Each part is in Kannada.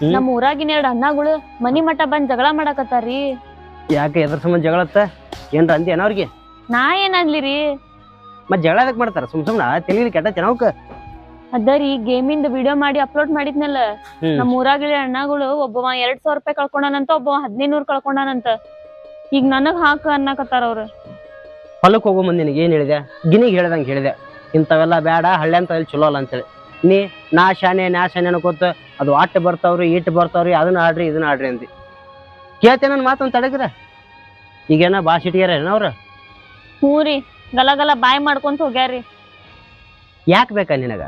ಹ್ಮ್. ನಮ್ ಊರಾಗಿನ ಎರಡ್ ಅಣ್ಣಗಳು ಮನಿ ಮಠ ಬಂದ್ ಜಗಳ ಮಾಡಾಕತ್ತಾರಿ ಯಾಕೆ ಎದ್ರ ಸಂಬಂಧ ಜಗಳತ್ತ? ಏನ್ರ ಅಂದೇನ ಅವ್ರಿಗೆ? ನಾ ಏನಾಗ್ಲಿರಿ ಮತ್ ಜಗಳ ಅದಕ್ಕೆ ಮಾಡ್ತಾರ? ಸುಮ್ ಸುಮ್ನ ತಿಳಿಲಿ ಕೆಟ್ಟ ಜನವಕ್ಕ ಅದರಿ ಗೇಮಿಂದ ವಿಡಿಯೋ ಮಾಡಿ ಅಪ್ಲೋಡ್ ಮಾಡಿದ್ನಲ್ಲ. ಹ್ಮ್. ನಮ್ ಊರಾಗಿನ ಅಣ್ಣಗಳು ಒಬ್ಬವ ಎರಡ್ ಸಾವಿರ ರೂಪಾಯಿ ಕಳ್ಕೊಂಡಾನಂತ ಒಬ್ಬವ ಹದಿನೈದು ಕಳ್ಕೊಂಡಂತ ಕಳ್ಕೊಂಡಾನಂತ. ಈಗ ನನಗ್ ಹಾಕ ಅನ್ನಕತ್ತಾರ ಅವ್ರ. ಹೊಲಕ್ಕೆ ಹೋಗೋ ಮುಂದಿನ ನಿನಗೆ ಏನ್ ಹೇಳಿದೆ? ಗಿನಿಗೆ ಹೇಳ್ದಂಗೆ ಹೇಳಿದೆ. ಇಂಥವೆಲ್ಲ ಬೇಡ ಹಳ್ಳಿ ಅಂತ ಇಲ್ಲಿ ಚಲೋ ಅಲ್ಲ ಅಂತೇಳಿ. ನೀ ನಾ ಶಾನೆ ನಾ ಶಾನೆ ಅನ್ಕೋತ ಅದು ಆಟ ಬರ್ತಾವ್ರಿ ಇಟ್ಟು ಬರ್ತಾವ್ರಿ ಅದನ್ನ ಆಡ್ರಿ ಇದನ್ನ ಆಡ್ರಿ ಅಂದಿ. ಕೇಳ್ತೇನೆ ನನ್ನ ಮಾತೊಂದು ತಡಗ್ರ? ಈಗೇನ ಭಾಷೆ ಇಟ್ಗ್ಯಾರ ಅವ್ರ? ಹ್ಞೂ ರೀ ಗಲ ಗಲ ಬಾಯ್ ಮಾಡ್ಕೊಂತ ಹೋಗ್ಯಾರಿ. ಯಾಕೆ ಬೇಕಾ ನಿನಗ?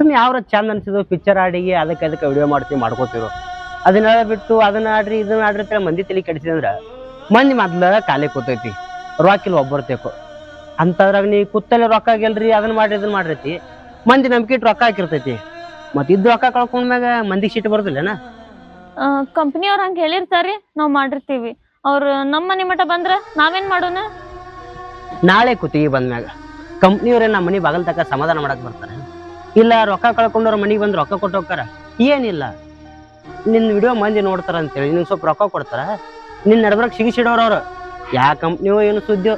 ಸುಮ್ಮನೆ ಯಾವ್ರ ಚಂದ ಅನ್ಸಿದ್ರು ಪಿಕ್ಚರ್ ಆಡಿಗೆ ಅದಕ್ಕೆ ಅದಕ್ಕೆ ವಿಡಿಯೋ ಮಾಡ್ತೀವಿ ಮಾಡ್ಕೋತಿರು ಅದನ್ನೆಲ್ಲ ಬಿಟ್ಟು ಅದನ್ನ ಆಡ್ರಿ ಇದನ್ನ ಆಡ್ರಿ ಅಂತ ಮಂದಿ ತಲೆ ಕೆಡಿಸಿದಂದ್ರ ಮಂದಿ ಮೊದ್ಲ ಕಾಲಿ ಕೂತೈತಿ. ರೊಕ್ಕಿಲ್ ಒಬ್ಬರು ತೇಕೋ. ಅಂತದ್ರಾಗ ನೀ ಕುತ್ತಲೆ ರೊಕ್ಕ ಗೆಲ್ರಿ ಅದನ್ನ ಮಾಡ್ರಿ ಇದನ್ನ ಮಾಡಿರ್ತಿ ಮಂದಿ ನಂಬಿಕೆ ಇಟ್ಟು ರೊಕ್ಕ ಹಾಕಿರ್ತೈತಿ. ಮತ್ ಇದ್ ರೊಕ್ಕ ಕಳ್ಕೊಂಡ್ಮ್ಯಾಗ ಮಂದಿಗೆ ಸಿಟ್ಟು ಬರೋದಿಲ್ಲನ? ಕಂಪನಿ ಅವ್ರ ಹಂಗ ಹೇಳಿರ್ತಾರಿ ನಾವ್ ಮಾಡಿರ್ತೀವಿ. ಅವ್ರ ನಮ್ ಮನೆ ಮಠ ಬಂದ್ರ ನಾವೇನ್ ಮಾಡೋಣ? ನಾಳೆ ಕುತ್ತಿಗೆ ಬಂದ್ಮ್ಯಾಗ ಕಂಪ್ನಿಯವ್ರೇ ನಮ್ಮ ಮನೆ ಬಾಗಲ್ ತಕ ಸಮಾಧಾನ ಮಾಡಕ್ ಬರ್ತಾರೆ. ಇಲ್ಲ ರೊಕ್ಕ ಕಳ್ಕೊಂಡವ್ರ ಮನಿಗೆ ಬಂದು ರೊಕ್ಕ ಕೊಟ್ಟು ಹೋಗ್ತಾರ? ಏನಿಲ್ಲ. ನಿನ್ನ ವಿಡಿಯೋ ಮಂದಿ ನೋಡ್ತಾರ ಅಂತೇಳಿ ನಿಂಗೆ ಸ್ವಲ್ಪ ರೊಕ್ಕ ಕೊಡ್ತಾರ? ನಿನ್ನ ನಡ್ಬರಕ್ ಸಿಗಿಸಿಡೋರು ಅವ್ರು. ಯಾ ಕಂಪ್ನಿಯೋ ಏನು ಸುದ್ದಿಯೋ?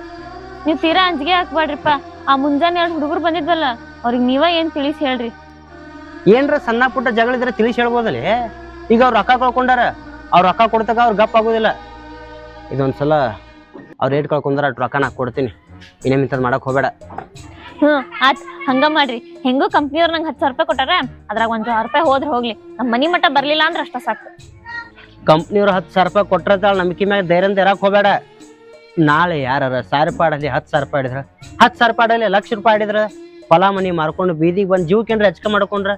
ನೀವ್ ತೀರಾ ಅಂಜಿಗೆ ಹಾಕ್ಬಾಡ್ರಿಪ್ಪ ಆ ಮುಂಜಾನೆ ಎರಡು ಹುಡುಗರು ಬಂದಿದ್ವಲ್ಲ ಅವ್ರಿಗೆ ನೀವ ಏನ್ ತಿಳಿಸಿ ಹೇಳ್ರಿ? ಏನ್ರ ಸಣ್ಣ ಪುಟ್ಟ ಜಗಳ ಇದ್ರೆ ತಿಳಿಸಿ ಹೇಳ್ಬೋದಲ್ಲಿ ಈಗ ಅವ್ರು ರೊಕ್ಕ ಕಳ್ಕೊಂಡಾರ ಅವ್ರ ರೊಕ್ಕ ಕೊಡ್ತಾಗ ಅವ್ರ ಗಪ್ ಆಗೋದಿಲ್ಲ. ಇದೊಂದ್ಸಲ ಅವ್ರ ಏಟ್ ಕಳ್ಕೊಂಡಾರ ಅಟ್ ರೊಕ್ಕ ನಾ ಕೊಡ್ತೀನಿ. ಇನ್ನೇ ಇಂಥದ್ದು ಮಾಡಕ್ ಹೋಗ್ಬೇಡ. ಹ್ಮ್ ಆತ್ ಹಂಗ ಮಾಡ್ರಿ. ಹೆಂಗೋ ಕಂಪ್ನಿಯವ್ರ ನಂಗೆ ಹತ್ತು ಸಾವಿರ ರೂಪಾಯಿ ಕೊಟ್ಟಾರ ಅದ್ರಾಗ ಒಂದ್ ಸಾವಿರ ರೂಪಾಯಿ ಹೋದ್ರೆ ಹೋಗ್ಲಿ. ನಮ್ಮ ಮನಿ ಮಟ್ಟ ಬರ್ಲಿಲ್ಲ ಅಂದ್ರೆ ಅಷ್ಟ ಸಾಕು. ಕಂಪ್ನಿಯವ್ರು ಹತ್ತು ಸಾವಿರ ರೂಪಾಯಿ ಕೊಟ್ಟಿರ್ತಾಳ ನಂಬಿಕೆ ಮ್ಯಾಗ ಧೈರ್ಯ ಇರಕ್ ಹೋಗ್ಬೇಡ. ನಾಳೆ ಯಾರ ಸಾವಿರ ರೂಪಾಯಿ ಆಡಲಿ ಹತ್ತು ಸಾವಿರ ರೂಪಾಯಿ ಆಡಿದ್ರ ಹತ್ತು ಸಾವಿರ ರೂಪಾಯಿ ಆಡಲಿ ಲಕ್ಷ ರೂಪಾಯಿ ಆಡಿದ್ರ ಹೊಲ ಮನಿ ಮಾರ್ಕೊಂಡು ಬೀದಿಗೆ ಬಂದು ಜೀವಕೇಂದ್ರ ಹೆಚ್ಚಕ ಮಾಡ್ಕೊಂಡ್ರ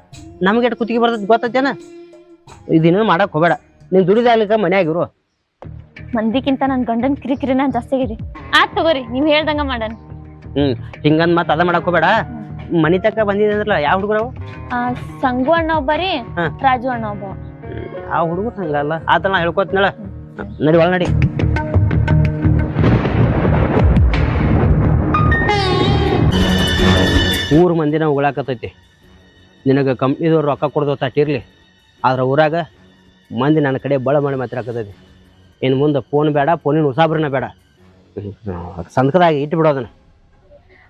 ನಮ್ಗೆ ಎಷ್ಟು ಕುತ್ತಿಗೆ ಬರ್ತದೆ ಗೊತ್ತೈತೇನ? ಇದನ್ನ ಮಾಡಕ್ ಹೋಗ್ಬೇಡ. ನೀನ್ ದುಡಿದಾಗ್ಲಿಕ್ಕ ಮನ್ಯಾಗಿರು. ಮಂದಿಕ್ಕಿಂತ ನನ್ ಗಂಡನ್ ಕಿರಿಕಿರಿನ ಜಾಸ್ತಿ ಆಗಿದೆ. ಆತ್ ತಗೋರಿ ನೀವ್ ಹೇಳ್ದಂಗ ಮಾಡನ್. ಹ್ಮ್ ಹಿಂಗಂದ್ ಮತ್ ಅದ ಮಾಡಕ್ ಹೋಗ್ಬೇಡ. ಮನಿ ತಕ ಬಂದಿದೆ ಅಂದ್ರಲ್ಲ ಯಾವ ಹುಡುಗರ ಸಂಗು ಅಣ್ಣ ಒಬ್ಬರಿ. ರಾಜು ಅಣ್ಣ ಒಬ್ಬ. ಆ ಹುಡುಗರು ಹಂಗಲ್ಲ. ಆತ ನಾ ಹೇಳ್ಕೊತ್ನಳ ನಡಿ ಒಳ ನಡಿ. ಊರ್ ಮಂದಿನ ಉಗಳಾಕತೈತಿ ನಿನಗೆ ಕಂಪ್ನಿದವ್ರು ರೊಕ್ಕ ಕೊಡ್ದು ತಟ್ಟಿರಲಿ. ಆದ್ರೆ ಊರಾಗ ಮಂದಿ ನನ್ನ ಕಡೆ ಬಳ ಮಾಡಿ ಮಾತಾಡಕತೈತಿ ಇನ್ನು ಮುಂದೆ ಫೋನ್ ಬೇಡ ಫೋನಿನ ಉಸಾಬ್ರನ ಬೇಡ. ಸಂದಕದಾಗ ಇಟ್ಟು ಬಿಡೋದನ್ನ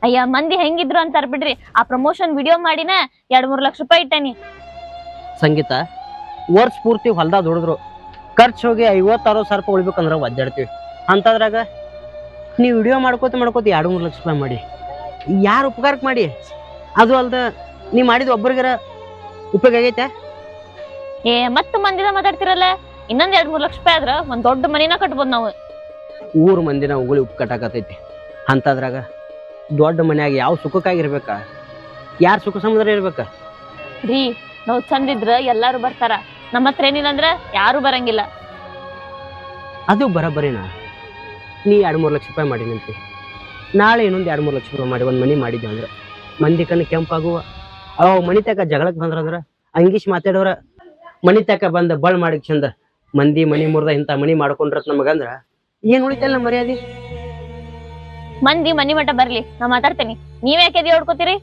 ಅಯ್ಯ ಮಂದಿ ಹೆಂಗಿದ್ರು ಅಂತ ಬಿಡ್ರಿ. ಆ ಪ್ರಮೋಷನ್ ವಿಡಿಯೋ ಮಾಡಿನ ಎರಡು ಮೂರು ಲಕ್ಷ ರೂಪಾಯಿ ಇಟ್ಟನಿ. ಸಂಗೀತ ವರ್ಷ ಪೂರ್ತಿ ಹೊಲ್ದಾಗ ದುಡಿದ್ರು. ಖರ್ಚು ಹೋಗಿ ಐವತ್ತಾರು ಸಾವಿರ ರೂಪಾಯಿ ಉಳಿಬೇಕಂದ್ರೆ ಒದ್ದಾಡ್ತೀವಿ. ಅಂತದ್ರಾಗ ನೀವು ವಿಡಿಯೋ ಮಾಡ್ಕೋತ ಮಾಡ್ಕೋತ ಎರಡು ಮೂರು ಲಕ್ಷ ರೂಪಾಯಿ ಮಾಡಿ. ಯಾರು ಉಪಕಾರಕ್ಕೆ ಮಾಡಿ? ಅದು ಅಲ್ದ ನೀ ಮಾಡಿದ ಒಬ್ಬರಿಗಾರ ಉಪಯೋಗ ಆಗೈತೆ? ಏ ಮತ್ತೆ ಮಂದಿನ ಮಾತಾಡ್ತಿರಲ್ಲ? ಇನ್ನೊಂದ್ ಎರಡ್ ಮೂರ್ ಲಕ್ಷ ರೂಪಾಯಿ ಆದ್ರ ಒಂದ್ ದೊಡ್ಡ ಮನಿನ ಕಟ್ಬೋದು ನಾವು. ಊರು ಮಂದಿನ ಉಗುಳಿ ಉಪ್ಪು ಕಟ್ಟಾಕತೈತಿ ಅಂತದ್ರಾಗ ದೊಡ್ಡ ಮನ್ಯಾಗ ಯಾವ ಸುಖಕ್ಕಾಗಿರ್ಬೇಕ? ಯಾರ ಸುಖ ಸಮುದ್ರ ಇರ್ಬೇಕ? ರೀ ನಾವು ಚಂದಿದ್ರ ಎಲ್ಲಾರು ಬರ್ತಾರ. ನಮ್ಮ ಹತ್ರ ಏನಿಲ್ಲ ಅಂದ್ರ ಯಾರು ಬರಂಗಿಲ್ಲ. ಅದು ಬರಬರಿನಾ? ನೀ ಎರಡು ಮೂರು ಲಕ್ಷ ರೂಪಾಯಿ ಮಾಡಿ ನಿಂತಿ ನಾಳೆ ಇನ್ನೊಂದು ಎರಡು ಮೂರು ಲಕ್ಷ ರೂಪಾಯಿ ಮಾಡಿ ಒಂದು ಮನಿ ಮಾಡಿದ್ದೆ ಅಂದ್ರೆ. ಮಂದಿ ಕಣ್ಣು ಕೆಂಪಾಗುವ. ಅವ ಮನಿ ತಕ ಜಗಳಕ್ಕೆ ಬಂದ್ರಂದ್ರ ಅಂಗೀಶ್ ಮಾತಾಡೋರ ಮನಿ ತಕ ಬಂದ ಬಳ್ ಮಾಡಿ ಚಂದ ಮಂದಿ ಮನಿ ಮುರ್ದ ಇಂಥ ಮನಿ ಮಾಡ್ಕೊಂಡ್ರತ್ ನಮಗಂದ್ರ ಏನ್ ಉಳಿತಲ್ಲ ನಮ್ಮ ಮರ್ಯಾದೆ? ಮಂದಿ ಮನಿ ಮಠ ಬರ್ಲಿ ನಾ ಮಾತಾಡ್ತೇನೆ. ನೀವ್ ಯಾಕೆ ಎದೆ ಹೊಡ್ಕೋತೀರಿ?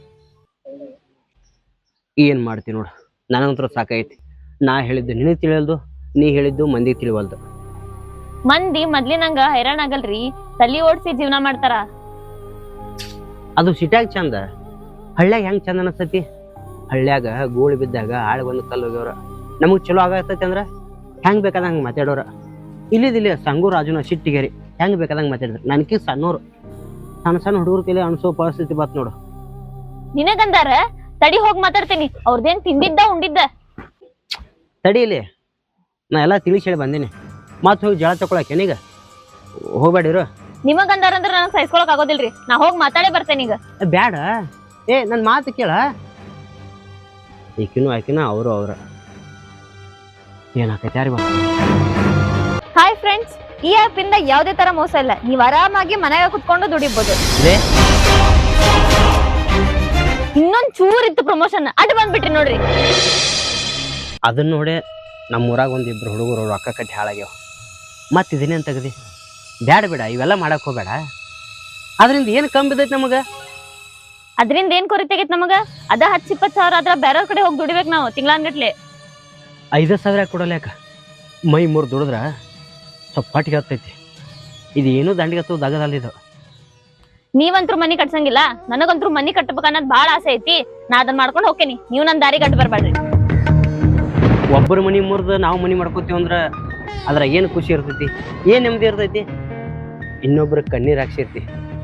ಏನ್ ಮಾಡ್ತೀನಿ ನೋಡು ನನಗಂತೂ ಸಾಕೈತಿ ನಾ ಹೇಳಿದ್ದು ನಿನಗೆ ತಿಳಿಯಲ್ದು ನೀ ಹೇಳಿದ್ದು ಮಂದಿ ತಿಳಿವಲ್ದು. ಮಂದಿ ಮೊದ್ಲಿನಂಗ ಹೈರಾಣ ಆಗಲ್ರಿ ತಲಿ ಓಡ್ಸಿ ಜೀವನ ಮಾಡ್ತಾರ. ಅದು ಸಿಟ್ಯಾಗ ಚಂದ. ಹಳ್ಳ್ಯಾಗ ಹೆಂಗ್ ಚಂದ ಅನಸ್ತೈತಿ? ಹಳ್ಳ್ಯಾಗ ಗೋಳಿ ಬಿದ್ದಾಗ ಆಳ್ ಒಂದು ಕಲ್ಲು ಹೋಗ್ಯವ್ರ. ನಮಗ್ ಚಲೋ ಆಗತ್ತೈತಿ ಅಂದ್ರೆ ಹೆಂಗ್ ಬೇಕಾದಂಗೆ ಮಾತಾಡೋರು. ಇಲ್ಲಿದಿಲ್ಲ ಸಂಗು ರಾಜುನ ಸಿಟ್ಟಿಗೆರಿ. ಹೆಂಗ್ ಬೇಕಾದಂಗೆ ಮಾತಾಡಿದ್ರು. ನನಗೆ ಸಣ್ಣವ್ರು ಸಣ್ಣ ಸಣ್ಣ ಹುಡುಗರ ಕೈಲಿ ಅನ್ಸೋ ಪರಿಸ್ಥಿತಿ ಬತ್ ನೋಡು. ನಿನಗಂದಾರ? ತಡಿ ಹೋಗಿ ಮಾತಾಡ್ತೀನಿ. ಅವ್ರದೇನ್ ತಿಂದಿದ್ದ ಉಂಡಿದ್ದ? ತಡೀಲಿ ನಾ ಎಲ್ಲ ತಿಳಿಸಿ ಹೇಳಿ ಬಂದೀನಿ. ಮತ್ತೆ ಹೋಗಿ ಜಳ ತಗೊಳಕ್ಕೆ ನೀಗ ಹೋಗ್ಬೇಡಿರು ನಿಮಗಂದಾರ ಅಂದ್ರ ನನಗ್ ಸಹಿಸ್ಕೊಳಕ್ ಆಗೋದಿಲ್ರಿ. ನಾ ಹೋಗಿ ಮಾತಾಡೇ ಬರ್ತೇನೆ ಈಗ. ಬ್ಯಾಡ. ಏ ನನ್ನ ಮಾತು ಕೇಳ. ಈಕಿನೂ ಆಕಿನ ಅವರು ಅವ್ರ. ಏನಾಕೈತಾರಿ ಹಾಯ್ ಫ್ರೆಂಡ್ಸ್ ಈ ಆಪ್ ಇಂದ ಯಾವ್ದೇ ತರ ಮೋಸ ಇಲ್ಲ. ನೀವ್ ಆರಾಮಾಗಿ ಮನೆಗೆ ಕುತ್ಕೊಂಡು ದುಡಿಬಹುದು ಲೇ. ಇನ್ನೊಂದ್ ಚೂರ್ ಇತ್ತು ಪ್ರಮೋಷನ್ ಅಡ್ ಬಂದ್ಬಿಟ್ರಿ ನೋಡ್ರಿ. ಅದನ್ನ ನೋಡಿ ನಮ್ಮ ಊರಾಗ ಒಂದಿಬ್ರು ಹುಡುಗರು ರೊಕ್ಕ ಕಟ್ಟಿ ಹಾಳಾಗ್ಯಾವ. ಮತ್ತೆ ಇದನ್ನೇನು ತೆಗ್ದಿ? ಬ್ಯಾಡ ಬೇಡ ಇವೆಲ್ಲ ಮಾಡಕ್ ಹೋಗ್ಬೇಡ. ಅದರಿಂದ ಏನು ಕಮ್ಮಿ ಬಿದ್ದೈತಿ ನಮಗೆ? ಅದ್ರಿಂದ ಏನ್ ಕೊರತೆ ಆಗೈತೆ ನಮಗ? ಅದ ಹತ್ತು ಇಪ್ಪತ್ತು ಸಾವಿರ ಆದ್ರ ಬೇರೆ ಕಡೆ ಹೋಗಿ ದುಡಿಬೇಕು ನಾವು ತಿಂಗಳಾನ್ಗಟ್ಲೆ ಐದು ಸಾವಿರ ಕೊಡಲೇಕ ಯಾಕ? ಮೈ ಮೂರು ದುಡಿದ್ರ ಸ್ವಲ್ಪ ಹತ್ತೈತಿ ಇದು ಏನೂ ದಂಡಿಗೆ ಹತ್ತೋದು ದಗದಲ್ಲ ಇದು. ನೀವಂತ್ರು ಮನಿ ಕಟ್ಸಂಗಿಲ್ಲ ನನಗಂತ್ರು ಮನಿ ಕಟ್ಟಬೇಕು ಅನ್ನೋದು ಬಹಳ ಆಸೆ ಐತಿ. ನಾ ಅದನ್ನ ಮಾಡ್ಕೊಂಡು ಹೋಗ್ತೀನಿ ನೀವು ನನ್ನ ದಾರಿ ಕಟ್ಟ ಬರಬೇಡ್ರಿ ಒಬ್ಬರು ಮನಿ ಮುರಿದು ನಾವು ಮನಿ ಮಾಡ್ಕೋತೀವಿ ಅಂದ್ರೆ ಅದ್ರ ಏನು ಖುಷಿ ಇರ್ತೈತಿ? ಏನು ನೆಮ್ಮದಿ ಇರ್ತೈತಿ? ಇನ್ನೊಬ್ರ ಕಣ್ಣೀರ್ ಹಾಕ್ಸಿರ್ತಿ.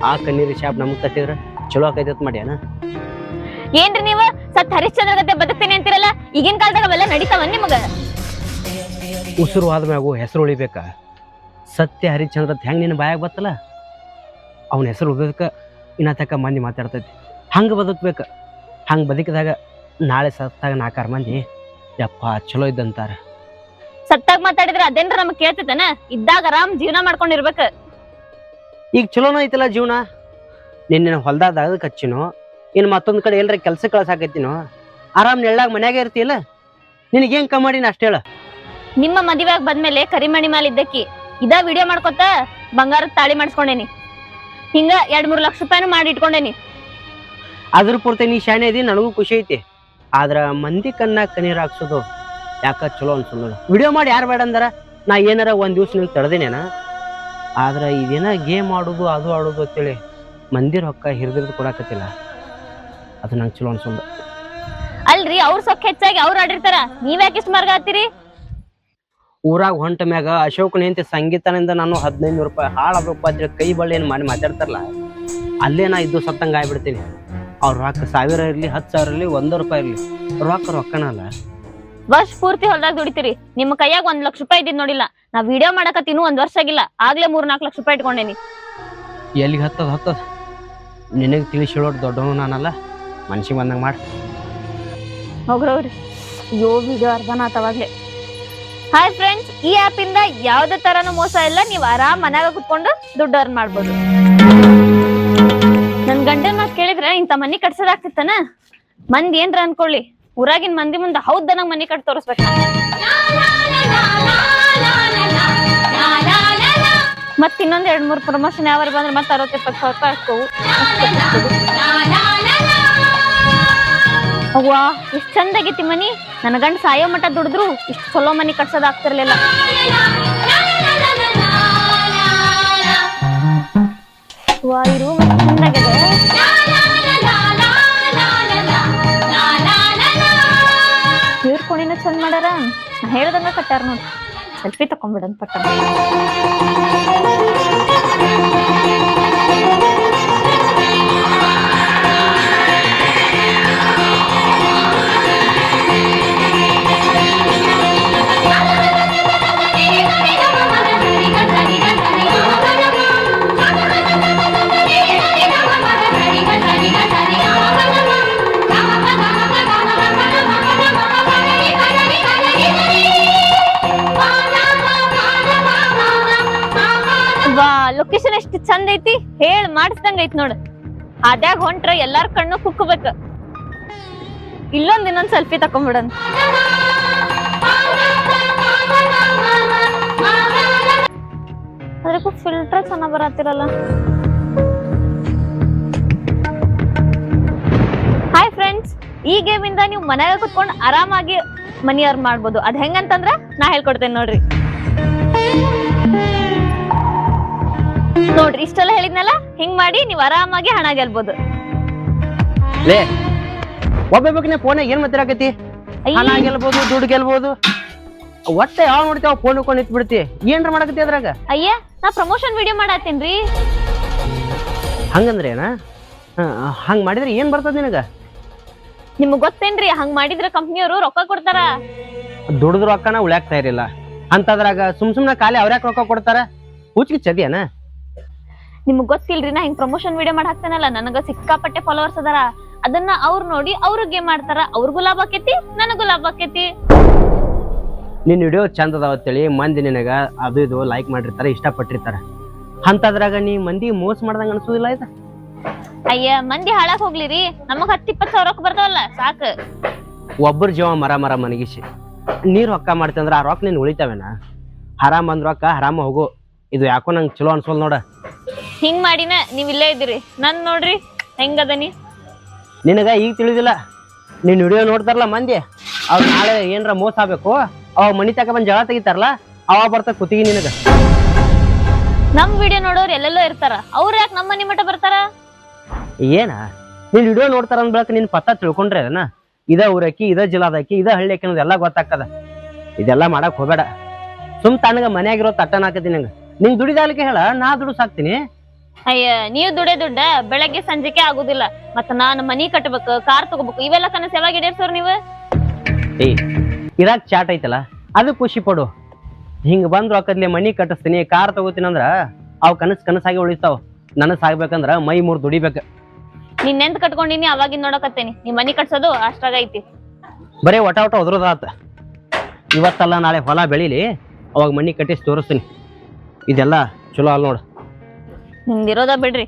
ಆ ಕಣ್ಣೀರ್ ಶಾಪ್ ನಮಗ್ ತಟ್ಟಿದ್ರ ಚಲೋ ಆಕೈತ ಮಾಡ್ಯಾನ? ಏನ್ರಿ ನೀವು? ಸತ್ ಹರಿಶ್ಚಂದ್ರ ಗತೆ ಬದುಕ್ತೀನಿ ಅಂತಿರಲ್ಲ? ಈಗಿನ ಕಾಲದಾಗ ಅವೆಲ್ಲ ನಡೀತಾವ ನಿಮಗ? ಉಸಿರು ಆದ ಮ್ಯಾಗು ಹೆಸರು ಉಳಿಬೇಕ. ಸತ್ಯ ಹರಿಶ್ಚಂದ್ರ ಹೆಂಗ್ ನಿನ್ನ ಬಾಯಾಗ ಬತ್ತಲ್ಲ? ಅವನ ಹೆಸರು ಉಳಿದಕ್ಕೆ ಇನ್ನ ತಕ್ಕ ಮಂದಿ ಮಾತಾಡ್ತೈತಿ. ಹಂಗೆ ಬದುಕ್ಬೇಕು. ಹಂಗೆ ಬದುಕಿದಾಗ ನಾಳೆ ಸತ್ತಾಗ ನಾಲ್ಕಾರು ಮಂದಿ. ಯಪ್ಪ ಚಲೋ ಇದ್ದಂತಾರ. ಸತ್ತಾಗ ಮಾತಾಡಿದ್ರೆ ಅದೇನ್ರ ನಮ್ಗೆ ಕೇಳ್ತೈತನ? ಇದ್ದಾಗ ಆರಾಮ್ ಜೀವನ ಮಾಡ್ಕೊಂಡಿರ್ಬೇಕ. ಈಗ ಚಲೋನ ಐತಲ್ಲ ಜೀವನ? ನಿನ್ನ ಹೊಲ್ದಾಗ ಕಚ್ಚಿನೋ? ಇನ್ನು ಮತ್ತೊಂದು ಕಡೆ ಎಲ್ಲರ ಕೆಲಸ ಕಳ್ಸಾಕೈತಿನೋ ಆರಾಮ್ ನೆಳ್ಳಾಗ ಮನ್ಯಾಗ ಇರ್ತೀಯಲ್ಲ? ನಿನಗೇನ್ ಕಮಾಡಿನ ಅಷ್ಟೇ ಹೇಳ. ನಿಮ್ಮ ಮದುವೆಯಾಗ ಬಂದ್ಮೇಲೆ ಕರಿಮಣಿ ಮ್ಯಾಲ ಇದ್ದಕ್ಕಿ ಇದ ವಿಡಿಯೋ ಮಾಡ್ಕೊತ ಬಂಗಾರ ತಾಳಿ ಮಾಡಿಸ್ಕೊಂಡೇನಿ. ಹಿಂಗ ಎರಡ್ ಮೂರ್ ಲಕ್ಷ ರೂಪಾಯಿನೂ ಮಾಡಿ ಇಟ್ಕೊಂಡೇನಿ ಅದ್ರ ಪೂರ್ತಿ ನೀ ಶಾಣೆ ಇದೀನಿ ನನಗೂ ಖುಷಿ ಐತಿ. ಆದ್ರ ಮಂದಿ ಕನ್ನ ಕಣ್ಣೀರ್ ಹಾಕ್ಸೋದು ಯಾಕ ಚಲೋ ಅನ್ಸಲ್ಲ ವಿಡಿಯೋ ಮಾಡಿ ಯಾರು ಬೇಡ ಅಂದಾರ? ನಾ ಏನಾರ ಒಂದ್ ದಿವ್ಸ ನಿಂಗೆ ತಡೆದೇನೇನ? ಆದ್ರ ಇದೇನ ಗೇಮ್ ಆಡೋದು ಅದು ಆಡೋದು ಅಂತೇಳಿ ಮಂದಿ ರೊಕ್ಕ ಹಿರಿದಿರ್ದು ಕೊಡಾಕತ್ತಿಲ್ಲ. ಅದು ನಂಗೆ ಚಲೋ ಅನ್ಸಲ್ಲ ಅಲ್ರಿ ಅವ್ರ ಸೊಕ್ಕ ಹೆಚ್ಚಾಗಿ ಅವ್ರು ಆಡಿರ್ತಾರ. ನೀವ್ಯಾಕೆ ಇಷ್ಟ ಮಾರ್ಗ ಆತೀರಿ ಊರಾಗ ಹೊಂಟ ಮ್ಯಾಗ ಅಶೋಕ್ ನಿಂತ ಸಂಗೀತನಿಂದ ನಾನು ಹದಿನೈದು ರೂಪಾಯಿ ಹಾಳಾಗ್ಬೇಕು ಅಂದ್ರೆ ಕೈ ಬಳ್ಳಿ ಏನು ಮಾಡಿ ಮಾತಾಡ್ತಾರಲ್ಲ ಅಲ್ಲೇ ನಾ ಇದ್ದು ಸತ್ತಂಗ ಆಗ್ಬಿಡ್ತೀನಿ. ಅವ್ರ ರೊಕ್ಕ ಸಾವಿರ ಇರಲಿ ಹತ್ತು ಸಾವಿರ ಇರಲಿ ಒಂದು ರೂಪಾಯಿ ಇರಲಿ. ರೊಕ್ಕ ರೊಕ್ಕನ ಅಲ್ಲ ವರ್ಷ ಪೂರ್ತಿ ಹೊಲದಾಗ ದುಡಿತೀರಿ. ನಿಮ್ಮ ಕೈಯಾಗ ಒಂದ್ ಲಕ್ಷ ರೂಪಾಯಿ ಇದ್ದಿದ್ ನೋಡಿಲ್ಲ. ನಾ ವಿಡಿಯೋ ಮಾಡಕತ್ತೀನು ಒಂದ್ ವರ್ಷ ಆಗಿಲ್ಲ. ಆಗ್ಲೇ ಮೂರ್ ನಾಲ್ಕು ಲಕ್ಷ ರೂಪಾಯಿ ಇಟ್ಕೊಂಡೇನಿ. ಎಲ್ಲಿಗೆ ಹತ್ತದ ಹತ್ತದ? ನಿನಗೆ ತಿಳಿಸಿ ಹೇಳೋದು ದೊಡ್ಡವನು ನಾನಲ್ಲ. ಮನ್ಸಿಗೆ ಬಂದಂಗೆ ಮಾಡಿ. ಹೋಗ್ರವ್ರಿ. ಯೋ ವಿಡಿಯೋ ಅರ್ಧನ ಆತವಾಗ್ಲೆ ಹಾಯ್ ಫ್ರೆಂಡ್ಸ್ ಈ ಆಪ್ ಇಂದ ಯಾವ್ದೇ ತರನು ಮೋಸ ಇಲ್ಲ. ನೀವು ಆರಾಮ್ ಮನ್ಯಾಗ ಕುತ್ಕೊಂಡು ದುಡ್ಡು ಅರ್ನ್ ಮಾಡ್ಬೋದು. ನನ್ ಗಂಡನ ಮಾತು ಕೇಳಿದ್ರೆ ಇಂತ ಮನಿ ಕಟ್ಸೋದಾಗ್ತಿತ್ತನ ಮಂದಿ ಏನ್ರ ಅನ್ಕೊಳ್ಳಿ. ಊರಾಗಿನ್ ಮಂದಿ ಮುಂದೆ ಹೌದ್ ನಂಗ್ ಮನಿ ಕಟ್ ತೋರಿಸ್ಬೇಕು. ಮತ್ ಇನ್ನೊಂದ್ ಎರಡ್ ಮೂರ್ ಪ್ರಮೋಷನ್ ಯಾವ ಬಂದ್ರೆ ಮತ್ತೆ ಅರವತ್ ಇಪ್ಪತ್ತು ಸಾವಿರ ರೂಪಾಯಿ ಆಗ್ತವು. ಅವ್ವಾ ಇಷ್ಟ್ ಚಂದ ಆಗೈತಿ ಮನಿ. ನನ್ನ ಗಂಡ ಸಾಯೋ ಮಠ ದುಡಿದ್ರು ಇಷ್ಟ್ ಚಲೋ ಮನಿ ಕಟ್ಸೋದ್ ಆಗ್ತಿರ್ಲಿಲ್ಲ. ವಾ ಈ ರೂಮ್ ಚಂದ ನಾ ಹೇಳ್ದಂಗ ಕಟ್ಟಾರ ನೋಡಿ. ಸೆಲ್ಫಿ ತಕೊಂಡ್ಬಿಡನ್ ಪಟ್ಟ. ಐತಿ ನೋಡ್. ಅದ್ಯಾಗ ಹೊಂಟ್ರ ಎಲ್ಲಾರ್ ಕಣ್ಣು ಕುಕ್ಕಬೇಕ. ಇಲ್ಲೊಂದ್ ಇನ್ನೊಂದ್ ಸೆಲ್ಫಿ ತಕೊಂಡ್ಬಿಡನ್ ಅದಕ್ಕೂ ಫಿಲ್ಟರ್ ಚೆನ್ನಾಗ್ ಬರತ್ತಿರಲ್ಲ. ಹಾಯ್ ಫ್ರೆಂಡ್ಸ್ ಈ ಗೇಮ್ ಇಂದ ನೀವು ಮನೆಯಾಗ ಕುತ್ಕೊಂಡು ಆರಾಮಾಗಿ ಮನಿ ಅರ್ನ್ ಮಾಡ್ಬೋದು. ಅದ್ ಹೆಂಗಂತಂದ್ರ ನಾ ಹೇಳ್ಕೊಡ್ತೇನೆ ನೋಡ್ರಿ. ನೋಡ್ರಿ, ಇಷ್ಟೆಲ್ಲ ಹೇಳಿದ್ನಲ್ಲ? ಹಿಂಗ್ ಮಾಡಿ ನೀವ್ ಆರಾಮಾಗಿ ಹಣ ಗೆಲ್ಬಹುದು ಲೇ ಒಬ್ಬೊಬ್ಬಕಿನ ಫೋನಾಗ ಏನ್ ಮಾತಾಡಕತಿ ಹಣ ಗೆಲ್ಬೋದು ದುಡ್ಡು ಗೆಲ್ಬೋದು. ಒಟ್ಟೆ ಯಾವ ನೋಡ್ತೇವ ಫೋನ್ ಹಿಡ್ಕೊಂಡು ನಿಂತ್ಬಿಡ್ತಿ? ಏನ್ರ ಮಾಡಕತಿ ಅದ್ರಾಗ? ಅಯ್ಯ ನಾ ಪ್ರಮೋಷನ್ ವಿಡಿಯೋ ಮಾಡತ್ತೀನ್ರಿ. ಹಂಗಂದ್ರೆ ಏನ? ಹಂಗ ಮಾಡಿದ್ರೆ ಏನ್ ಬರ್ತದ ನಿನಗ? ನಿಮ್ಗ ಗೊತ್ತೇನ್ರಿ ಹಂಗ್ ಮಾಡಿದ್ರ ಕಂಪ್ನಿಯವರು ರೊಕ್ಕ ಕೊಡ್ತಾರ. ದುಡ್ದು ರೊಕ್ಕನ ಉಳ್ಯಾಕ್ತಾ ಇರಲಿಲ್ಲ ಅಂತದ್ರಾಗ ಸುಮ್ ಸುಮ್ನ ಖಾಲಿ ಅವ್ರ್ಯಾಕ ರೊಕ್ಕ ಕೊಡ್ತಾರ? ಹುಚ್ಚಿಗೆ ಚದಿಯನ? ನಿಮಗ್ ಗೊತ್ತಿಲ್ರಿ ನಾ ಹಿಂಗ್ ಪ್ರಮೋಷನ್ ವಿಡಿಯೋ ಮಾಡಿ ಹಾಕ್ತಾನಲ್ಲ ನನಗ ಸಿಕ್ಕಾಪಟ್ಟೆ ಫಾಲೋವರ್ಸ್ ಅದಾರ. ಅದನ್ನ ಅವ್ರು ನೋಡಿ ಅವ್ರಿಗೆ ಮಾಡ್ತಾರ ಅವ್ರಿಗೂ ಲಾಭ ಆಕೇತಿ ನನಗೂ ಲಾಭ ಆಕೇತಿ. ನಿನ್ನ ವಿಡಿಯೋ ಚಂದ ಅದಾವ ಅಂತೇಳಿ ಮಂದಿ ನಿನಗ ಅದು ಇದು ಲೈಕ್ ಮಾಡಿರ್ತಾರೆ ಇಷ್ಟಪಟ್ಟಿರ್ತಾರೆ. ಅಂತದ್ರಾಗ ನೀ ಮಂದಿ ಮೋಸ ಮಾಡ್ದಂಗ ಅನ್ಸೋದಿಲ್ಲ ಆಯ್ತಾ ಅಯ್ಯ ಮಂದಿ ಹಾಳಾಗ್ ಹೋಗ್ಲಿರಿ. ನಮಗ್ ಹತ್ತ್ ಇಪ್ಪತ್ ಸಾವಿರ ರೊಕ್ಕ ಬರ್ತಾವಲ್ಲ ಸಾಕು. ಒಬ್ಬರ ಜೀವ ಮರ ಮರ ಮನಗಿಸಿ. ನೀರು ರೊಕ್ಕ ಮಾಡ್ತಂದ್ರ ಆ ರೊಕ್ಕ ನೀನ್ ಉಳಿತಾವೇನ? ಹರಾಮ್ ಬಂದ್ ರೊಕ್ಕ ಹರಾಮ ಹೋಗು. ಇದು ಯಾಕೋ ನಂಗೆ ಚಲೋ ಅನ್ಸೋಲ್ ನೋಡ. ಹಿಂಗ್ ಮಾಡಿನ ನೀವ್ ಇಲ್ಲೇ ಇದ್ದೀರಿ. ನನ್ ನೋಡ್ರಿ ಹೆಂಗದನಿ ನಿನಗ ಈಗ ತಿಳಿದಿಲ್ಲ. ನೀನ್ ವಿಡಿಯೋ ನೋಡ್ತಾರಲ್ಲ ಮಂದಿ? ಅವ್ರು ನಾಳೆ ಏನರ ಮೋಸ ಆಗ್ಬೇಕು? ಅವಾಗ ಮನಿ ತಕ ಬಂದ್ ಜಳ ತೆಗಿತಾರಲ್ಲ ಅವಾಗ ಬರ್ತಾ ಕುತ್ತಿಗೆ ನಿನಗ. ನಮ್ ವಿಡಿಯೋ ನೋಡೋರು ಎಲ್ಲೆಲ್ಲೋ ಇರ್ತಾರ. ಅವ್ರ ಯಾಕೆ ನಮ್ಮ ಮನಿ ಮಠ ಬರ್ತಾರ? ಏನ? ನೀನ್ ವಿಡಿಯೋ ನೋಡ್ತಾರ ಅಂದ್ ಬಳಕ ನಿನ್ ಪತ್ತ ತಿಳ್ಕೊಂಡ್ರೆ ಅದನ್ನ. ಇದ ಊರಕ್ಕಿ ಇದ ಜಿಲ್ಲಾದಕ್ಕಿ ಇದ ಹಳ್ಳಿ ಅನ್ನೋದು ಎಲ್ಲ ಗೊತ್ತಾಗ್ತದ. ಇದೆಲ್ಲ ಮಾಡಕ್ ಹೋಗ್ಬೇಡ. ಸುಮ್ ತನಗ ಮನ್ಯಾಗಿರೋ ತಟ್ಟನ ಹಾಕತಿ ನಂಗ. ನಿಂಗ್ ದುಡಿದಾಲಿಕ್ಕೆ ಹೇಳ ನಾ ದುಡ್ಡು ಸಾಕ್ತೀನಿ ಅಯ್ಯ ನೀವ್ ದುಡೆ ದುಡ್ಡ ಬೆಳಗ್ಗೆ ಸಂಜೆಗೆ ಆಗುದಿಲ್ಲ. ಮತ್ತ ನಾನ್ ಮನಿ ಕಟ್ಟಬೇಕು ಕಾರ್ ತಗೋಬೇಕು ಇವೆಲ್ಲ ಕನಸು ಯಾವಾಗ ಈಡೇರ್ಸೋರ್ ನೀವು? ಏ ಇರಾಕ್ ಚಾಟ್ ಐತಲ್ಲ ಅದು ಖುಷಿ ಪಡು. ಹಿಂಗ್ ಬಂದ್ ರೊಕ್ಕದ್ಲೆ ಮನಿ ಕಟ್ಟಿಸ್ತೀನಿ ಕಾರ್ ತಗೋತೀನಿ ಅಂದ್ರ ಅವ್ ಕನಸ್ ಕನಸಾಗಿ ಉಳಿತಾವ್. ನನಸ್ ಆಗ್ಬೇಕಂದ್ರ ಮೈ ಮೂರ್ ದುಡಿಬೇಕ. ನಿನ್ನೆಂತ ಕಟ್ಕೊಂಡಿನಿ ಅವಾಗಿಂದ ನೋಡಕತ್ತೇನಿ. ನೀ ಮನಿ ಕಟ್ಸೋದು ಅಷ್ಟಾಗೈತಿ ಐತಿ. ಬರೇ ಒಟ ಒಟ ಒದ್ರದಾತ ಇವತ್ತಲ್ಲ ನಾಳೆ ಹೊಲ ಬೆಳಿಲಿ ಅವಾಗ ಮನಿ ಕಟ್ಟಿಸಿ ತೋರಿಸ್ತೀನಿ. ಇದೆಲ್ಲ ಚಲೋ ಅಲ್ಲ ನೋಡು. ನಿಮ್ದಿರೋದ ಬಿಡ್ರಿ.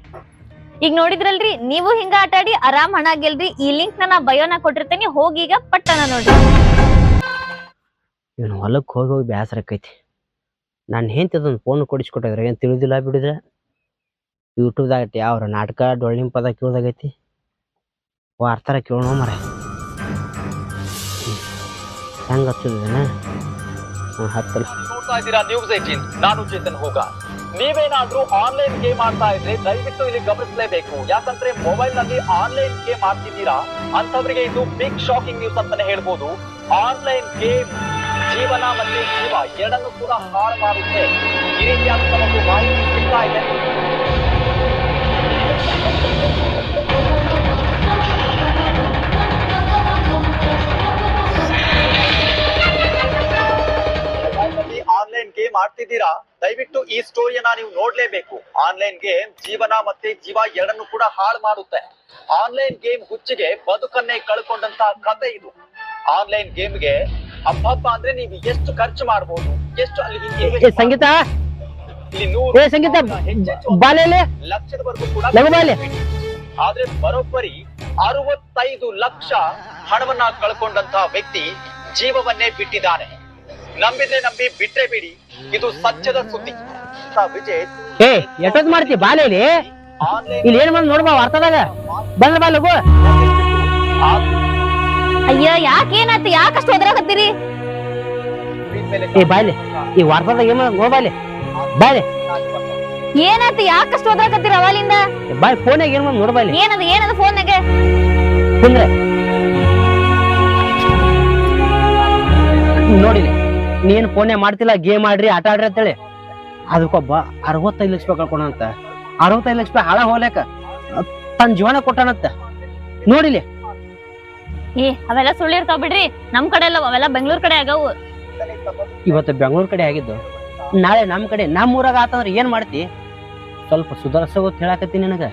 ಈಗ ನೋಡಿದ್ರಲ್ರಿ ನೀವು ಹಿಂಗ ಆಟ ಆಡಿ ಆರಾಮ್ ಹಣ ಗೆಲ್ರಿ. ಈ ಲಿಂಕ್ ನಾ ಬಯೋನ ಕೊಟ್ಟಿರ್ತೇನೆ. ಹೋಗಿ ಈಗ ಪಟ್ಟನ ನೋಡ್ರಿ. ಇವನು ಹೊಲಕ್ ಹೋಗಿ ಹೋಗಿ ಬೇಸರ ಆಕೈತಿ. ನಾನು ಹೆಂಡತಿ ಅದೊಂದು ಫೋನ್ ಕೊಡಿಸ್ಕೊಟ್ಟಿದ್ರೆ ಏನು ತಿಳಿದಿಲ್ಲ ಬಿಡಿದ್ರೆ? ಯೂಟ್ಯೂಬ್ದಾಗ ಯಾವ ನಾಟಕ ಡೊಳ್ಳಿನ ಪದ ಕೇಳ್ದಾಗೈತಿ. ವಾರ್ತಾರ ಕೇಳೋಣ ಮರ ಹೆಂಗೆ ಹಚ್ಚೋದೇನ ಹತ್ತಲ್ಲ. ನೋಡ್ತಾ ಇದ್ದೀರಾ ನ್ಯೂಸ್ ಏಟೀನ್ ನಾನು ಚೇತನ್ ಹೋಗ. ನೀವೇನಾದ್ರೂ ಆನ್ಲೈನ್ ಗೇಮ್ ಆಡ್ತಾ ಇದ್ರೆ ದಯವಿಟ್ಟು ಇಲ್ಲಿ ಗಮನಿಸಲೇಬೇಕು. ಯಾಕಂದ್ರೆ ಮೊಬೈಲ್ನಲ್ಲಿ ಆನ್ಲೈನ್ ಗೇಮ್ ಆಡ್ತಿದ್ದೀರಾ ಅಂತವರಿಗೆ ಇದು ಬಿಗ್ ಶಾಕಿಂಗ್ ನ್ಯೂಸ್ ಅಂತಾನೆ ಹೇಳ್ಬೋದು. ಆನ್ಲೈನ್ ಗೇಮ್ ಜೀವನ ಮತ್ತೆ ಜೀವ ಎರಡನ್ನು ಕೂಡ ಹಾಳು ಮಾಡುತ್ತೆ. ಈ ರೀತಿಯಾದಂತಹ ಒಂದು ಮಾಹಿತಿ ಸಿಗ್ತಾ ಇದೆ. ಆಡ್ತಿದ್ದೀರಾ ದಯವಿಟ್ಟು ಈ ಸ್ಟೋರಿಯನ್ನ ನೀವು ನೋಡ್ಲೇಬೇಕು. ಆನ್ಲೈನ್ ಗೇಮ್ ಜೀವನ ಮತ್ತೆ ಜೀವ ಎರಡನ್ನು ಕೂಡ ಹಾಳು ಮಾಡುತ್ತೆ. ಆನ್ಲೈನ್ ಗೇಮ್ ಹುಚ್ಚಿಗೆ ಬದುಕನ್ನೇ ಕಳ್ಕೊಂಡಂತ ಕತೆ ಇದು. ಆನ್ಲೈನ್ ಗೇಮ್ಗೆ ಅಬ್ಬಬ್ಬ ಅಂದ್ರೆ ನೀವು ಎಷ್ಟು ಖರ್ಚು ಮಾಡಬಹುದು ಎಷ್ಟು ಅಲ್ಲಿ ಸಂಗೀತ! ಸಂಗೀತ ಲಕ್ಷದವರೆಗೂ ಕೂಡ ಆದ್ರೆ ಬರೋಬ್ಬರಿ ಅರವತ್ತೈದು ಲಕ್ಷ ಹಣವನ್ನ ಕಳ್ಕೊಂಡಂತ ವ್ಯಕ್ತಿ ಜೀವವನ್ನೇ ಬಿಟ್ಟಿದ್ದಾನೆ. ನಂಬಿದ್ರೆ ನಂಬಿ ಬಿಟ್ರೆ ಬಿಡಿ. ಇದು ಸತ್ಯದ ಸುದ್ದಿ. ವಿಜಯ್. ಏ ಎಷ್ಟೊತ್ತು ಮಾಡ್ತಿ ಬಾಲೆಲಿ ಆನ್ಲೈನ್ ಇಲ್ಲಿ ಏನ್ ಮಾಡಿ ನೋಡ್ಬಾ ಅರ್ಥದಾಗ ಬಂದ್ರ ಬಾ ಲಘು ಅಯ್ಯ ಯಾಕೆ ಏನಾಯ್ತು? ಯಾಕಷ್ಟು ಹೋದ್ರಾಕತ್ತೀರಿ ಏ ಬಾಯ್ಲಿ ಈ ವಾರ್ತಾದಾಗ ಏನ್ ನೋಡ್ ಬಾಯ್ಲಿ ಬಾಯ್ಲಿ ಏನಾಯ್ತು? ಯಾಕಷ್ಟು ಹೋದ್ರಾಕತ್ತೀರಿ ಅವಾಲಿಂದ ಬಾಯ್ ಫೋನಾಗ ಏನ್ ಮಾಡಿ ನೋಡ್ಬಾಲಿ ಏನದ ಏನದ ಫೋನ್ ಕುಂದ್ರೆ. ನೋಡಿಲಿ ನೀನ್ ಫೋನೇ ಮಾಡ್ತಿಲ್ಲ ಗೇಮ್ ಆಡ್ರಿ ಆಟ ಆಡ್ರಿ ಅಂತೇಳಿ. ಅದಕ್ಕೊಬ್ಬ ಅರವತ್ತೈದು ಲಕ್ಷ ರೂಪಾಯಿ ಕಳ್ಕೊಂಡಂತ ಅರವತ್ತೈದು ಲಕ್ಷ ರೂಪಾಯಿ ಹಾಳ ಹೋಗ್ಲಾಕ ತನ್ನ ಜೀವನ ಕೊಟ್ಟಾನಂತ. ನೋಡಿಲಿ. ಏ ಅವೆಲ್ಲ ಸುಳ್ಳು ಸುಳ್ಳಿರ್ತಾವ್ ಬಿಡ್ರಿ. ನಮ್ ಕಡೆ ಎಲ್ಲ ಅವೆಲ್ಲ ಬೆಂಗಳೂರು ಕಡೆ ಆಗವು. ಇವತ್ತು ಬೆಂಗಳೂರು ಕಡೆ ಆಗಿದ್ದು. ನಾಳೆ ನಮ್ ಕಡೆ ನಮ್ಮ ಊರಾಗ ಆತಂದ್ರೆ ಏನ್ ಮಾಡ್ತಿ? ಸ್ವಲ್ಪ ಸುಧಾರಿಸೋತ್ ಹೇಳಾಕತ್ತೀನಿ ನಿನಗ.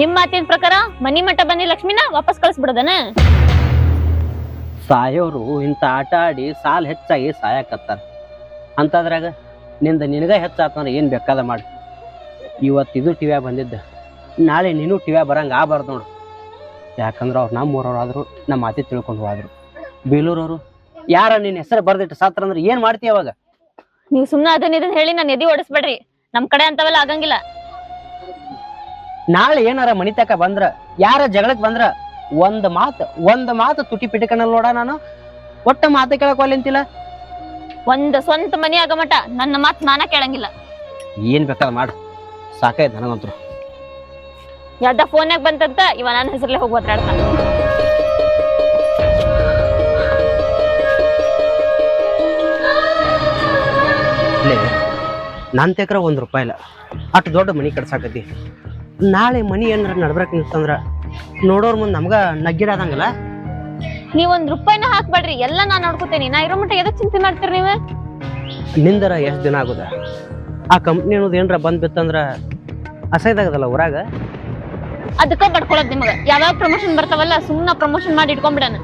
ನಿಮ್ ಮಾತಿನ ಪ್ರಕಾರ ಮನಿ ಮಠ ಬಂದಿ ಲಕ್ಷ್ಮಿನ ವಾಪಸ್ ಕಳಿಸ್ಬಿಡದನ? ಸಾಯೋರು ಇಂಥ ಆಟ ಆಡಿ ಸಾಲು ಹೆಚ್ಚಾಗಿ ಸಾಯಕತ್ತಾರ. ಅಂತದ್ರಾಗ ನಿಂದ ನಿನಗ ಹೆಚ್ಚಾತಂದ್ರೆ ಏನು ಬೇಕಾದ ಮಾಡಿ. ಇವತ್ತು ಇದು ಟಿವ್ಯಾಗ ಬಂದಿದ್ದ. ನಾಳೆ ನೀನು ಟಿವ್ಯಾಗ ಬರಂಗ ಆಗಬಾರ್ದು ನೋಡು. ಯಾಕಂದ್ರೆ ಅವ್ರು ನಮ್ಮ ಊರವ್ರು ಆದ್ರು ನಮ್ಮ ಮಾತಿ ತಿಳ್ಕೊಂಡು ಹೋದ್ರು. ಬೇಲೂರವರು ಯಾರ ನಿನ್ನ ಹೆಸರು ಬರ್ದಿಟ್ಟು ಸಾತ್ರ ಅಂದ್ರೆ ಏನು ಮಾಡ್ತೀಯ ಅವಾಗ? ನೀವು ಸುಮ್ಮನೆ ಅದನ್ನ ಇದನ್ನ ಹೇಳಿ ನಾನು ಎದಿ ಓಡಿಸ್ಬೇಡ್ರಿ. ನಮ್ಮ ಕಡೆ ಅಂತವೆಲ್ಲ ಆಗಂಗಿಲ್ಲ. ನಾಳೆ ಏನಾರ ಮನಿ ತಕ ಬಂದ್ರ ಯಾರ ಜಗಳಕ್ಕೆ ಬಂದ್ರ ಒಂದ್ ಮಾತು ಒಂದ್ ಮಾತು ತುಟಿ ಪಿಟಿಕನಲ್ಲಿ ನೋಡ ನಾನು. ಒಟ್ಟ ಮಾತು ಕೇಳಕ್ ಒಲ್ಲೆಂತಿಲ್ಲ ಒಂದ್ ಸ್ವಂತ ಮನಿ ಆಗಮಟ ನನ್ನ ಮಾತ್ ನಾನ ಕೇಳಂಗಿಲ್ಲ. ಏನ್ ಬೇಕಾದ ಮಾಡು. ಸಾಕಾಯ್ತು ನನಗಂತರು. ಯಾವ್ದ ಫೋನ್ಯಾಗ ಬಂತಂತ ಇವ ನನ್ನ ಹೆಸರಲ್ಲೇ ಹೋಗಿ ಒತ್ತಾಡ್ತಾನ ನನ್ ನನ್ನ ತೆಕ್ರ ಒಂದ್ ರೂಪಾಯಿ ಇಲ್ಲ. ಅಷ್ಟು ದೊಡ್ಡ ಮನಿ ಕಟ್ಸಾಕತಿ ನಾಳೆ ಮನಿ ಏನಾರ ನಡ್ಬರಕ್ ನಿಂತಂದ್ರ ನೋಡೋರ್ ಮುಂದೆ ನಮ್ಗ ನಗ್ಗಿಡಾದಂಗಲ್ಲ? ನೀವ್ ಒಂದ್ ರೂಪಾಯಿನ ಹಾಕ್ಬೇಡ್ರಿ ಎಲ್ಲ ನಾನ್ ನೋಡ್ಕೊತೇನಿ. ನಾ ಇರೋ ಮಟ್ಟ ಎದಕ್ ಚಿಂತೆ ಮಾಡ್ತೀರಿ ನೀವ್? ನಿಂದರ ಎಷ್ಟ್ ದಿನ ಆಗುದ? ಆ ಕಂಪ್ನಿ ಅನ್ನೋದು ಏನ್ರ ಬಂದ್ ಬಿತ್ತಂದ್ರ ಅಸೈದಾಗದಲ್ಲ ಊರಾಗ? ಅದಕ್ಕ ಬಡ್ಕೊಳದ್ ನಿಮಗ. ಯಾವ್ಯಾವ ಪ್ರಮೋಷನ್ ಬರ್ತಾವಲ್ಲ ಸುಮ್ನ ಪ್ರಮೋಷನ್ ಮಾಡಿ ಇಟ್ಕೊಂಡ್ಬಿಡಣ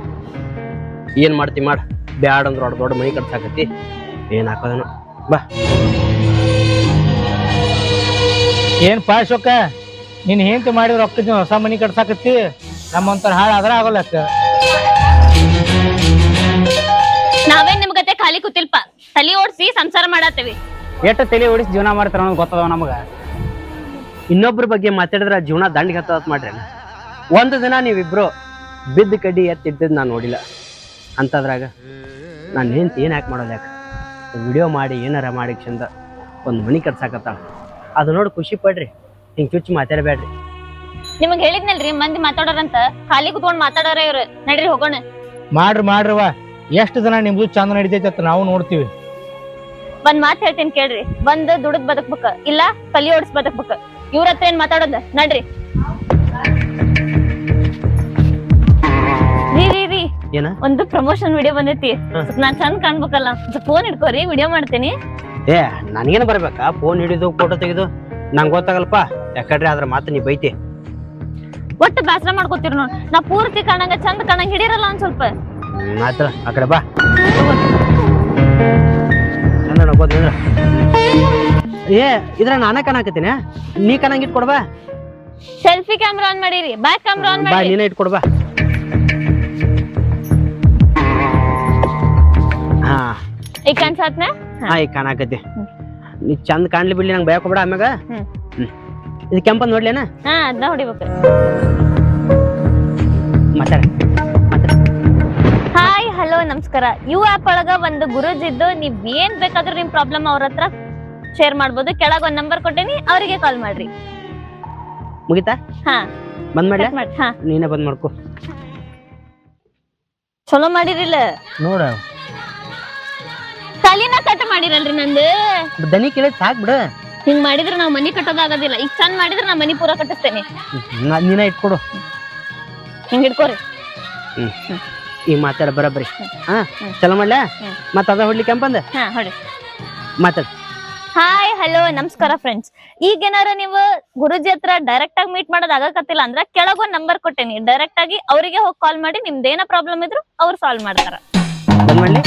ಏನ್ ಮಾಡ್ತಿ ಮಾಡ್ ಬ್ಯಾಡ್ ಅಂದ್ರ ದೊಡ್ಡ ದೊಡ್ಡ ಮನಿ ಕಟ್ಸಾಕತಿ ಏನ್ ಹಾಕೋದನು? ಬಾ. ಏನ್ ಪಾಶೋಕ ನೀನ್ ಹೆಂತ ಮಾಡಿದ ರೊಕ್ಕ ನೀನ್ ಹೊಸ ಮನಿ ಕಟ್ಸಾಕತ್ತಿ ನಮ್ಮಂತರ ಹಾಳು ಆದ್ರ ಆಗೋಲ್ಲಕ್ಕ ನಾವೇನ್ ನಿಮ್ ಗತೆ ಖಾಲಿ ಕೂತಿಲ್ಪ? ತಲೆ ಓಡಿಸಿ ಸಂಸಾರ ಮಾಡತ್ತೇವಿ. ಎಷ್ಟು ತಲೆ ಓಡಿಸಿ ಜೀವನ ಮಾಡ್ತಾರ ಅನ್ನೋದು ಗೊತ್ತದ ನಮಗ. ಇನ್ನೊಬ್ರ ಬಗ್ಗೆ ಮಾತಾಡಿದ್ರ ಜೀವನ ದಂಡಿಗೆ ಹತ್ತದ ಮಾಡ್ರಿ. ಒಂದು ದಿನ ನೀವಿಬ್ರು ಬಿದ್ದ ಕಡ್ಡಿ ಎತ್ತಿಟ್ಟಿದ್ ನಾನು ನೋಡಿಲ್ಲ. ಅಂತದ್ರಾಗ ನಾನು ಹೆಂತ ಏನು ಯಾಕೆ ಮಾಡೋದು ಯಾಕೆ? ವಿಡಿಯೋ ಮಾಡಿ ಏನಾರ ಮಾಡಿ ಚಂದ ಒಂದು ಮನಿ ಕಟ್ಸಾಕತ್ತ ಅದು ನೋಡಿ ಖುಷಿ ಪಡ್ರಿ. ಹಿಂಗೆ ಚುಚ್ಚು ಮಾತಾಡಬೇಡ್ರಿ. ನಿಮಗ್ ಹೇಳಿದ್ನಲ್ರಿ ಮಂದಿ ಮಾತಾಡೋರಂತ. ಖಾಲಿ ಕುತ್ಕೊಂಡ್ ಮಾತಾಡೋರ ಇವ್ರು. ನಡ್ರಿ ಹೋಗೋಣ. ಮಾಡ್ರಿ ಮಾಡ್ರವ ಎಷ್ಟು ಜನ ನಿಮ್ದು ಚಂದ ನಡಿತೈತಿ ಅಂತ ನಾವು ನೋಡ್ತೀವಿ. ಒಂದ್ ಮಾತ್ ಹೇಳ್ತೀನಿ ಕೇಳ್ರಿ. ಬಂದ್ ದುಡದ್ ಬದಕ್ಬೇಕ. ಇಲ್ಲ ಕಲಿ ಓಡಿಸ್ ಬದಕ್ಬೇಕ. ಇವ್ರ ಹತ್ರ ಏನ್ ಮಾತಾಡೋದ? ನಡ್ರಿ. ರೀ ರೀ ರೀ. ಏನ? ಒಂದು ಪ್ರಮೋಷನ್ ವಿಡಿಯೋ ಬಂದೈತಿ. ಸ್ವಲ್ಪ ನಾನ್ ಚಂದ ಕಾಣ್ಬೇಕಲ್ಲ. ಫೋನ್ ಇಟ್ಕೋರಿ ವಿಡಿಯೋ ಮಾಡ್ತೀನಿ. ಏ ನನಗೇನು ಬರ್ಬೇಕಾ? ಫೋನ್ ಹಿಡಿದು ಫೋಟೋ ತೆಗೆದು. ನಂಗೆ ಗೊತ್ತಾಗಲ್ಪ ಯಾಕಡ್ರಿ ಅದ್ರ ಮಾತು ನೀ ಬೈತಿ. ಒಟ್ಟು ಬ್ಯಾಸರ ಮಾಡ್ಕೋತೀರಿ ನೋಡ್. ನಾ ಪೂರ್ತಿ ಕಾಣಂಗ ಚಂದ ಕಾಣಂಗ ಹಿಡಿರಲ್ಲ ಒಂದ್ ಸ್ವಲ್ಪ. ಮಾತ್ರ ಆ ಕಡೆ ಬಾ. ಚಂದ ನೋಡ್ಕೋತ ನಿಂದ್ರ. ಏ ಇದ್ರ ನಾನೇ ಕಾಣಕತ್ತೀನಿ? ನೀ ಕಾಣಂಗ್ ಇಟ್ಕೊಡ್ಬಾ ಸೆಲ್ಫಿ ಕ್ಯಾಮ್ರಾ ಆನ್ ಮಾಡಿರಿ. ಬ್ಯಾಕ್ ಕ್ಯಾಮ್ರಾ ಆನ್ ಬಾ ಮಾಡಿ ನೀನೇ ಇಟ್ಕೊಡ್ಬಾ ಹಾ. ಈಗ ಕಾಣ್ಸತ್ನ ಹಾ. ಈಗ ಕಾಣಕತ್ತಿ. ನೀ ಚಂದ ಕಾಣ್ಲಿ ಬಿಡ್ಲಿ ನಂಗೆ ಬಯಕೋಬೇಡ ಬಿಡ ಆಮ್ಯಾಗ. ಹ್ಮ್. ಇದು ಕೆಂಪ ನೋಡ್ಲೇನ? ಹಾ ಅದನ್ನ ಹೊಡಿಬೇಕು. ಮಾತಾಡ ಹಾಯ್ ಹಲೋ ನಮಸ್ಕಾರ. ಯು ಆಪ್ ಒಳಗ ಒಂದು ಗುರುಜಿದ್ದು ನೀವ್ ಏನ್ ಬೇಕಾದ್ರೂ ನಿಮ್ ಪ್ರಾಬ್ಲಮ್ ಅವ್ರ ಹತ್ರ ಶೇರ್ ಮಾಡ್ಬೋದು. ಕೆಳಗ್ ಒಂದ್ ನಂಬರ್ ಕೊಟ್ಟೇನಿ ಅವರಿಗೆ ಕಾಲ್ ಮಾಡ್ರಿ. ಮುಗಿತಾ? ಹಾ. ಬಂದ್ ಮಾಡ್ಲ? ಕಟ್ ಮಾಡಿ ಹಾ. ನೀನೇ ಬಂದ್ ಮಾಡ್ಕೋ. ಚಲೋ ಮಾಡಿರಿಲ್ಲ? ನೋಡ. ತಲಿನ ಕಟ್ ಮಾಡಿರಲ್ರಿ ನಂದು. ದನಿ ಕೇಳಿದ್ ಸಾಕ್ ಬಿಡು. ಹಿಂಗ್ ಮಾಡಿದ್ರ ನಾವ್ ಮನಿ ಕಟ್ಟೋದಾಗೋದಿಲ್ಲ ಈಗ ಚಂದ ಮಾಡಿದ್ರ ನಾ ಮನಿ ಪೂರ ಕಟ್ಟಿಸ್ತೇನೆ. ನೀನೇ ಇಟ್ಕೊಡು. ಹಿಂಗ್ ಇಟ್ಕೋರಿ. ಈಗ ಮಾತಾಡ ಬರಬ್ರಿ ಹಾ. ಚಲೋ ಮಾಡ್ಲ. ಮತ್ತ ಅದ ಹೊಡ್ಲಿ ಕೆಂಪಂದ ಹಾ ಹೊಡಿ. ಮಾತಾಡ. ಹಾಯ್ ಹಲೋ ನಮಸ್ಕಾರ ಫ್ರೆಂಡ್ಸ್ ಈಗ ಏನಾರ ನೀವು ಗುರುಜಿ ಹತ್ರ ಡೈರೆಕ್ಟ್ ಆಗಿ ಮೀಟ್ ಮಾಡೋದ್ ಆಗಕತ್ತಿಲ್ಲ ಅಂದ್ರ ಕೆಳಗ ಒಂದ್ ನಂಬರ್ ಕೊಟ್ಟೇನಿ. ಡೈರೆಕ್ಟ್ ಆಗಿ ಅವರಿಗೆ ಹೋಗಿ ಕಾಲ್ ಮಾಡಿ ನಿಮ್ದೇನ ಪ್ರಾಬ್ಲಮ್ ಇದ್ರು ಅವ್ರು ಸಾಲ್ವ್ ಮಾಡ್ತಾರ. ಮಾಡ್ಲಿ.